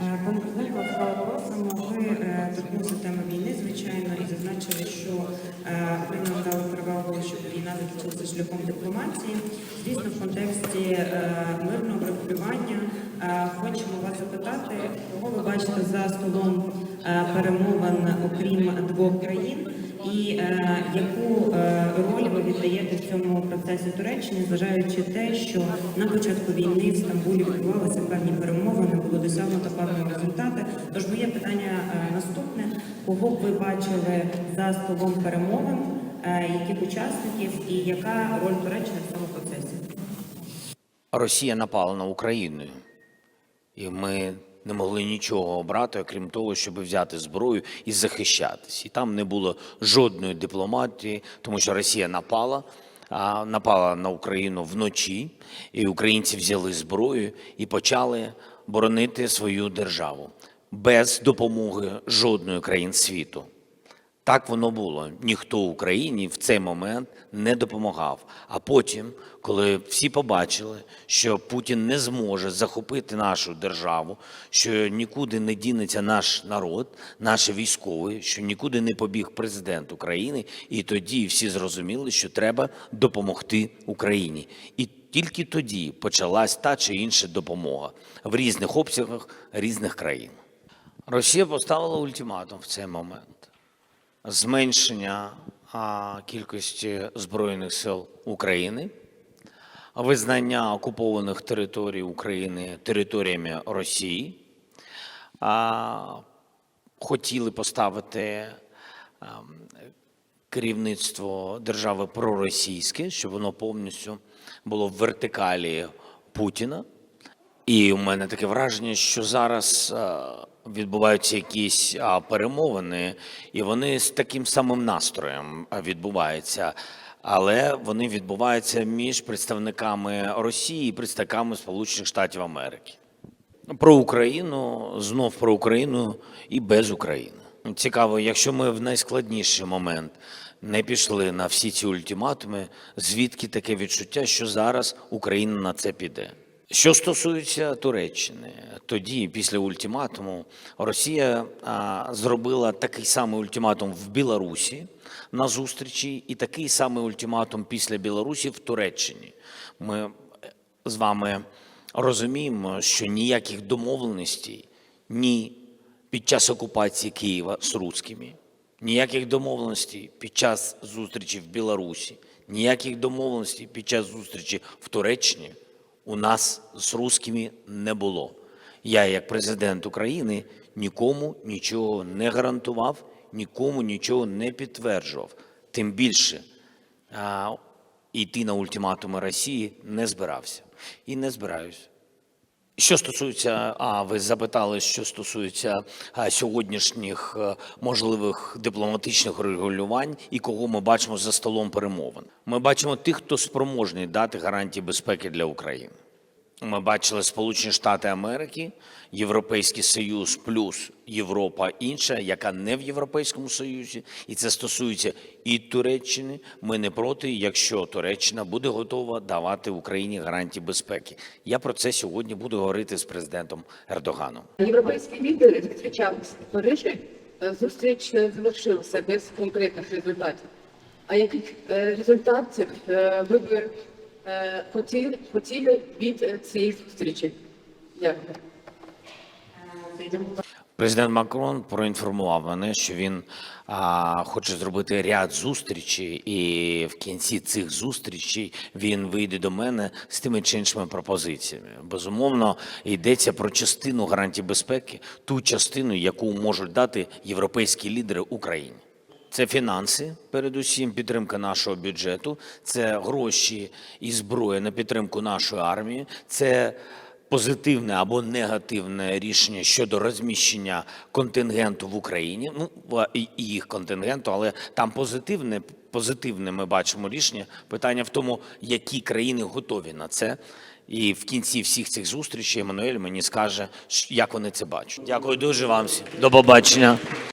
Е, Пане президенте, ласкаво просимо. Ви е, торкнулися теми війни, звичайно, і зазначили, що е, Україна дала перевагу, щоб війна закінчилася шляхом дипломатії. Звісно, в контексті мирного врегулювання хочемо вас запитати, кого ви бачите за столом перемовин, окрім двох країн, і е, яку е, роль ви віддаєте в цьому процесі Туреччини, зважаючи те, що на початку війни в Стамбулі відбувалися певні перемовини, було досягнуто певні результати. Тож моє питання е, наступне: кого б ви бачили за столом перемовин, е, яких учасників і яка роль Туреччини в цьому процесі? Росія напала на Україну, і ми не могли нічого обрати, окрім того, щоб взяти зброю і захищатись. І там не було жодної дипломатії, тому що Росія напала, напала на Україну вночі, і українці взяли зброю і почали боронити свою державу без допомоги жодної країн світу. Так воно було. Ніхто Україні в цей момент не допомагав. А потім, коли всі побачили, що Путін не зможе захопити нашу державу, що нікуди не дінеться наш народ, наші військові, що нікуди не побіг президент України, і тоді всі зрозуміли, що треба допомогти Україні. І тільки тоді почалась та чи інша допомога в різних обсягах різних країн. Росія поставила ультиматум в цей момент зменшення кількості збройних сил України, визнання окупованих територій України територіями Росії. Хотіли поставити керівництво держави проросійське, щоб воно повністю було в вертикалі Путіна. І у мене таке враження, що зараз е, відбуваються якісь а, перемовини, і вони з таким самим настроєм відбуваються. Але вони відбуваються між представниками Росії і представниками Сполучених Штатів Америки. Про Україну, знов про Україну і без України. Цікаво, якщо ми в найскладніший момент не пішли на всі ці ультиматуми, звідки таке відчуття, що зараз Україна на це піде? Що стосується Туреччини, тоді, після ультиматуму, Росія а, зробила такий самий ультиматум в Білорусі на зустрічі, і такий самий ультиматум після Білорусі в Туреччині. Ми е, з вами розуміємо, що ніяких домовленостей ні під час окупації Києва з русскими, ніяких домовленостей під час зустрічі в Білорусі, ніяких домовленостей під час зустрічі в Туреччині у нас з русскими не було. Я, як президент України, нікому нічого не гарантував, нікому нічого не підтверджував. Тим більше йти на ультиматуми Росії не збирався і не збираюся. Що стосується, а ви запитали, що стосується сьогоднішніх е, можливих дипломатичних регулювань і кого ми бачимо за столом перемовин. Ми бачимо тих, хто спроможний дати гарантії безпеки для України. Ми бачили Сполучені Штати Америки, Європейський Союз плюс Європа інша, яка не в Європейському Союзі, і це стосується і Туреччини. Ми не проти, якщо Туреччина буде готова давати Україні гарантії безпеки. Я про це сьогодні буду говорити з президентом Ердоганом. Європейські лідери зустрічалися в Парижі. Е, Зустріч не завершилася без конкретних результатів. А яких е, результатів ви б е, хотіли, хотіли від е, цієї зустрічі? Дякую. Президент Макрон проінформував мене, що він а, хоче зробити ряд зустрічей, і в кінці цих зустрічей він вийде до мене з тими чи іншими пропозиціями. Безумовно, йдеться про частину гарантій безпеки, ту частину, яку можуть дати європейські лідери Україні. Це фінанси, передусім підтримка нашого бюджету, це гроші і зброя на підтримку нашої армії, це позитивне або негативне рішення щодо розміщення контингенту в Україні. Ну і їх контингенту, але там позитивне, позитивне ми бачимо рішення. Питання в тому, які країни готові на це. І в кінці всіх цих зустрічей Еммануель мені скаже, як вони це бачать. Дякую дуже вам всім. До побачення.